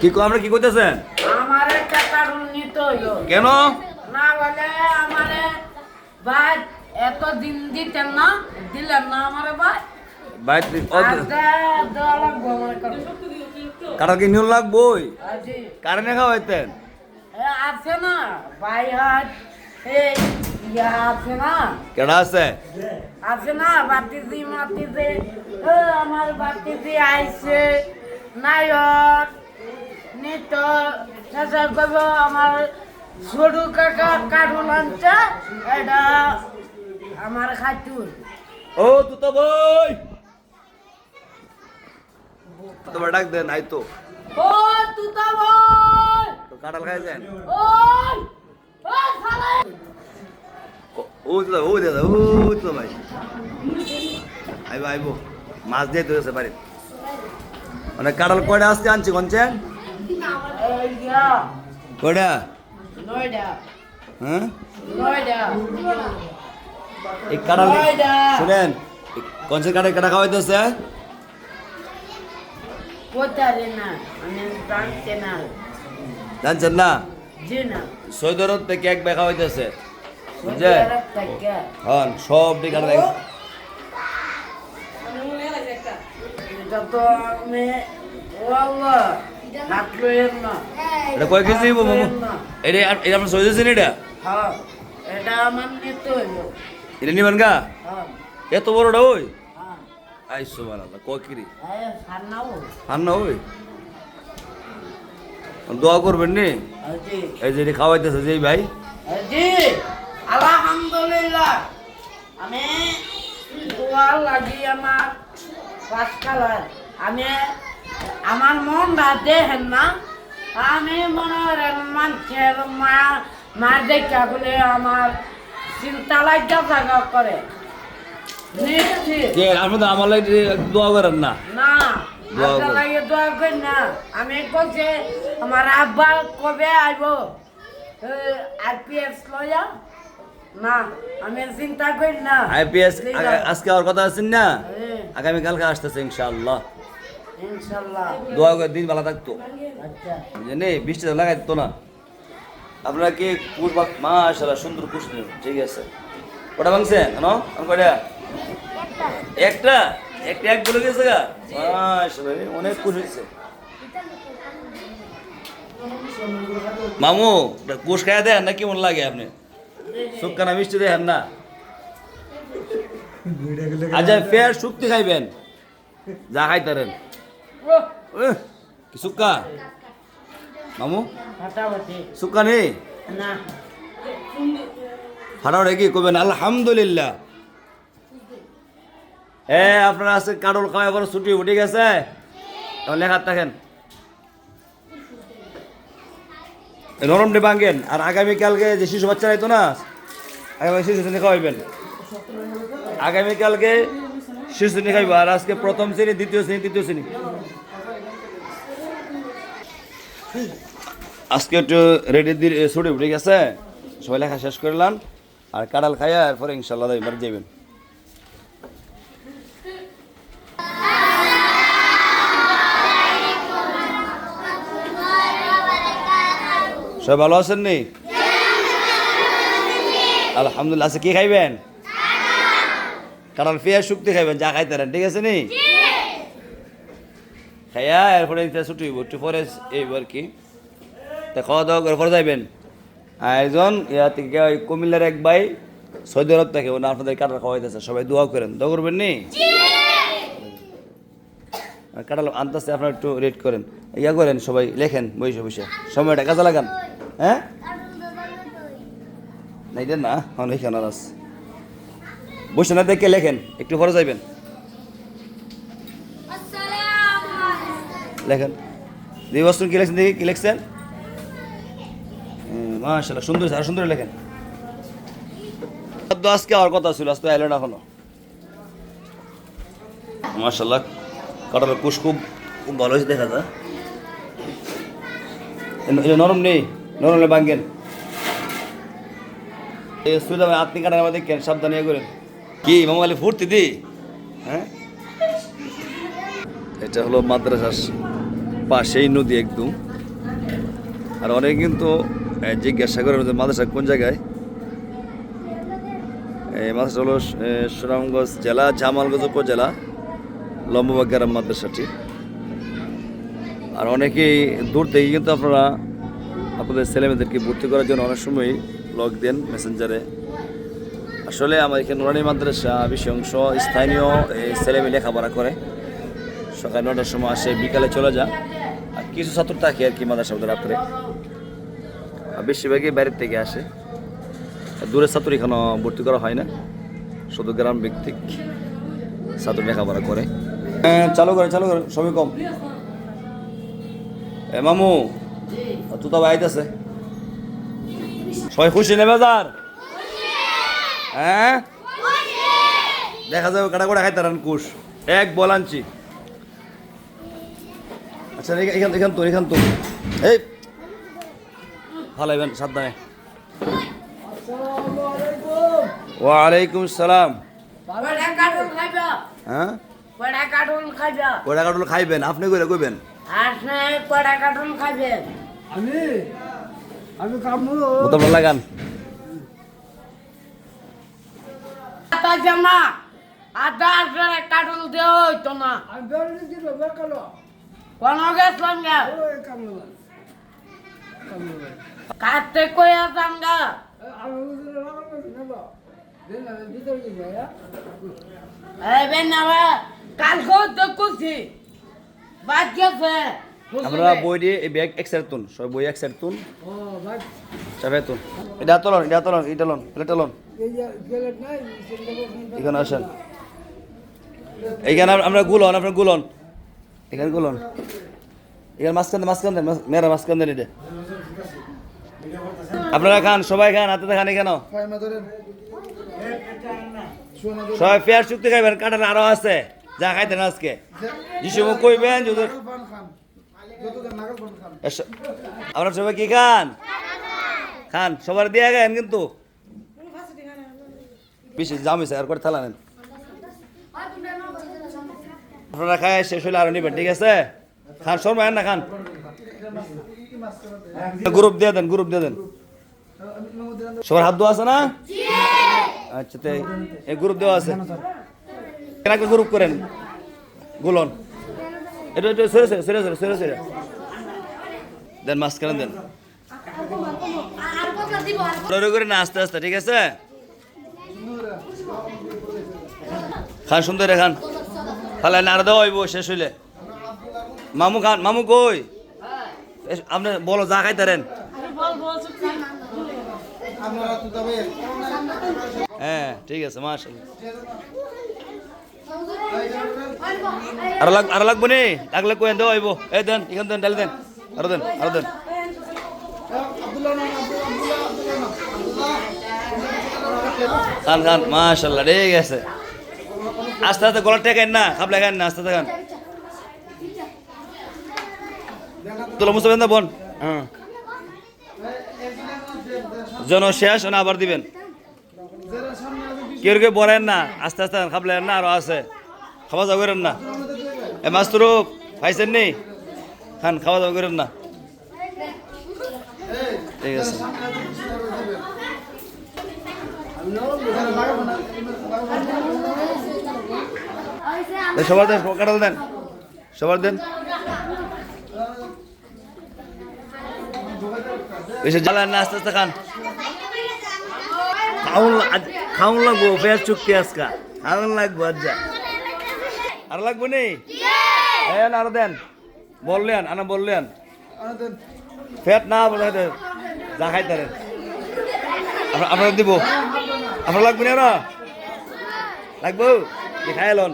কি কো- আমরা কি করতেছেন? আমার কারণ নিতে হইল। কেন? না বলে আমারে ভাই এত দিন দিতেন না দিলেন না আমারে ভাই ভাই। কাটা কি নিউল লাগবই? খাওয়াইতেন? এ আছে না। ভাই হাত এই ইয়া আছে না। কেডা আছে? আছে না বাতিজি মাতিজি। আমার বাতিজি আইছে। নায়ক নিত শেষে কইব আমার সরু কাকা কাঠু আনছে এটা আমার খাচুর ও তুতো বই। তোমার ডাক দেন আই তো। ও তুতা বল তো কাটাল খাইছেন ওই ওই শালা ও তুতো ও দাদা ও তুতো ভাই। আইবো আইবো। মাছ দিয়ে দিয়েছে বাড়ি মানে কাটাল কয়টা আসতে আনছি কনছেন কয়টা? হ্যাঁ? এই কয়টা? শুনেন কনছেন কাটা আমি জানছেন না? সৈদরত থেকে এক বেখা হইতেছে বুঝছে হন সব দিকে কাটা দেখ এটা তো আমি ও আল্লাহ হাত লইয়ের না। এটা কয় কেজি মামু? এটা এটা আপনার সৈদেছেন এটা? হ্যাঁ এটা আমার নিতে হইল এটা নিবেন গা? হ্যাঁ। এত বড়টা ওই? হ্যাঁ। আইসো বানাল্লাহ কয় কিরি এই সান্নাও আর না ওই? দোয়া করবেন নি? এই যে। খাওয়াইতেছে যেই ভাই। আলহামদুলিল্লাহ। আমি দোয়া লাগি আমার পাঁচ কালার আমি আমার মন দেখেন না। আমি মনে করেন মানুষের মা মা দেখা বলে আমার চিন্তা লাগা জাগা করে নিশ্চিত কে আপনি তো আমার লাগে দোয়া করেন না। না দোয়া আপনার লাগে দোয়া করি না। আমি কইছে আমার আব্বা কবে আইব আর পি এস লয়া না আমি চিন্তা করি না। আইপিএস আজকে আর কথা আছেন না? হ্যাঁ, আগামী কালকে আসতেছে ইনশাআল্লাহ। ইনশাল্লাহ দোয়া করে দিন ভালো থাকতো। আচ্ছা। জানি বৃষ্টি লাগাই দিত না। আপনারা কি কুশ মাশাআল্লাহ সুন্দর কুশ ঠিক আছে। ওটা ভাঙছে? কেন আমি কয়টা? একটা? একটা এক বলে গেছে গা? মাশাআল্লাহ অনেক কুশ হয়েছে মামু কুশ খাইয়া দেন না কেমন লাগে আপনি? সুক্কানা মিষ্টি দেখেন না। আচ্ছা ফের শুক্তি খাইবেন। যা খাইতারেন। কি সুক্কা? মামু? সুক্কা নেই? না। ফাটাওটা কি করবেন আলহামদুলিল্লাহ। এ আপনারা আজকে কাডল খাওয়া পরে ছুটি উঠে গেছে। এখন লেখার থাকেন নরমটি ভাঙেন আর আগামীকালকে যে শিশু বাচ্চা আইতো না, আগামী শিশু শ্রেণি খাওয়াইবেন। আগামীকালকে শিশু শ্রেণি খাইব। আর আজকে প্রথম শ্রেণি, দ্বিতীয় শ্রেণি, তৃতীয় শ্রেণি। আজকে একটু রেডি দিয়ে ছুটি উঠে গেছে। সবাই লেখা শেষ করলাম আর কাঁঠাল খাইয়া এরপরে ইনশাল্লাহ এবার যাবেন সবাই ভালো আছেন নি? আলহামদুলিল্লাহ। আছে কি খাইবেন? কাঁঠাল পেঁয়াজ, শুক্তি খাইবেন, যা খাইতারেন ঠিক আছে নি? খাইয়া এরপরে ছুটি হইব, একটু এইবার কি। তা খাওয়া দাওয়া করে পরে যাইবেন। আয়োজন, ইয়া থেকে ওই কুমিল্লার এক ভাই সৌদি আরব থেকে ওনা আপনাদের কাটাল খাওয়াইতেছে, সবাই দোয়া করেন। দোয়া করবেন নি? কাটাল আনতেছে, আপনারা একটু রেড করেন। ইয়া করেন, সবাই লেখেন বসে বসে সময়টা কাজে লাগান। হ্যাঁ? না এটা না লেখেন আর আছে। বসে না দেখে লেখেন, একটু পরে যাইবেন। লেখেন। দুই বছর কি লেখছেন দেখি, কি লেখছেন? মাশাল্লাহ সুন্দর আর সুন্দর লেখেন। তো আজকে আর কথা ছিল, আজকে এলেন এখনও। মাশাল্লাহ কাটার কুশ খুব খুব ভালো হয়েছে, দেখা যায়। নরম নেই। নরম হলে ভাঙ্গেন এই সুবিধা আপনি কাটার আমাদের কেন? সাবধান ইয়ে করেন। কি মামা আলী ফুর্তি দি? হ্যাঁ? এটা হলো মাদ্রাসা পাশেই নদী একদম। আর অনেকে কিন্তু জিজ্ঞাসা করে যে মাদ্রাসা কোন জায়গায়? এই মাদ্রাসা হলো সুনামগঞ্জ জেলা জামালগঞ্জ উপজেলা লম্ববাগ গ্রাম মাদ্রাসাটি। আর অনেকেই দূর থেকে কিন্তু আপনারা আপনাদের ছেলেমেয়েদেরকে ভর্তি করার জন্য অনেক সময় লগ দেন মেসেঞ্জারে আসলে আমার এখানে নুরানি মাদ্রাসা বেশি অংশ স্থানীয় এই ছেলেমেয়ে লেখাপড়া করে। সকাল নটার সময় আসে, বিকালে চলে যায়। আর কিছু ছাত্র থাকে আর কি মাদ্রাসা ওদের রাত্রে। আর বেশিরভাগই বাইরের থেকে আসে। দূরের ছাত্র এখানে ভর্তি করা হয় না। শুধু গ্রাম ভিত্তিক ছাত্র লেখাপড়া করে। হ্যাঁ চালু করে চালু করে সবই কম। এ, মামু তুই তো সবাই খুশি নেবে যার হ্যাঁ? দেখা যাবে কাটা করে কুশ। এক বল আনছি। আচ্ছা এখান এখান তো এখান তো এই! ভালো সাবধানে। ওয়ালাইকুম সালাম। হ্যাঁ? কয়টা কাটুল খাইবেন আপনি কইলে কইবেন। খাইবেন আমি? আমি বোতল লাগান। জামা আসলে দেওয়া হইতো না। বেরোলে কোন গেছিলাম গা কাটতে এই বেনাবা কালকেও তো করছি। আমরা বই দিয়ে এই ব্যাগ এক সাইড তুন সব বই এক সাইড তুন। চাপে তুন। এটা তোলন এটা তোলন এটা লোন এটা লোন। এখানে আসেন। এইখানে আমরা গুলন আপনার গুলন। এখানে গুলন। এখানে মাঝখান মাঝখান দেন মেয়েরা মাঝখান দেন এটা আপনারা খান সবাই খান হাতে খান শোনা সবাই পেয়ার চুক্তি খাইবেন কাটার আরও আছে। যা খাইতেন আজকে? যিশু মুখ কইবেন, যদি খান সবাই কি খান? খান, সবার দিয়ে গেন কিন্তু। বেশি জামি আর করে থালা নেন। আপনারা খায় শেষ হলে আরও নিবেন, ঠিক আছে? খান, শর্মা না, খান। গ্রুপ দিয়ে দেন, গ্রুপ দিয়ে দেন। সবার হাত দেওয়া আছে না? আচ্ছা তো এই গ্রুপ দেওয়া আছে। কেন একটা গ্রুপ করেন। গুলন। এটা এটা সরে সরে সরে সরে সরে। সরে দেন, মাঝখানে দেন। করে না, আস্তে আস্তে, ঠিক আছে? খান, সুন্দর খান। খালে না দেওয়া শেষ হইলে। মামু খান, মামু কই? আপনি বলো, যা খাইতারেন হ্যাঁ ঠিক আছে, মাশাআল্লাহ। আরও লাগ আরও লাগবো নি? লাগলে কই দেওয়া হইব এই দেন এখান দেন ডাল দেন। আরও দেন আরও দেন। খান খান মাশাল্লাহ ঠিক আছে। আস্তে আস্তে গলার টেকেন না খাবলে খান না আস্তে আস্তে খান। তোলা মুসে বেন্দা বোন। হ্যাঁ। জন শেষ না আবার দিবেন। কেউ কেউ বলেন না আস্তে আস্তে খাবলেন না আরও আছে। খাওয়া দাওয়া করেন না। এ মাস্তুরুপ, খাইছেন নি? খান, খাওয়া দাওয়া করেন না। ঠিক আছে। সবার দেন কাটাল দেন। সবার দেন। বেশি জ্বালান না, আস্তে আস্তে খান। খাউন খাউন লাগবো, ফের চুক্তি আজকা। খাউন লাগবো আজ যা আর লাগবে নি? হ্যাঁ আরও দেন। বললেন, আনা বললেন। ফেট না, বলে যা খাই তার আপনারা দিব। আপনার লাগবে না? লাগবো? খাই লন?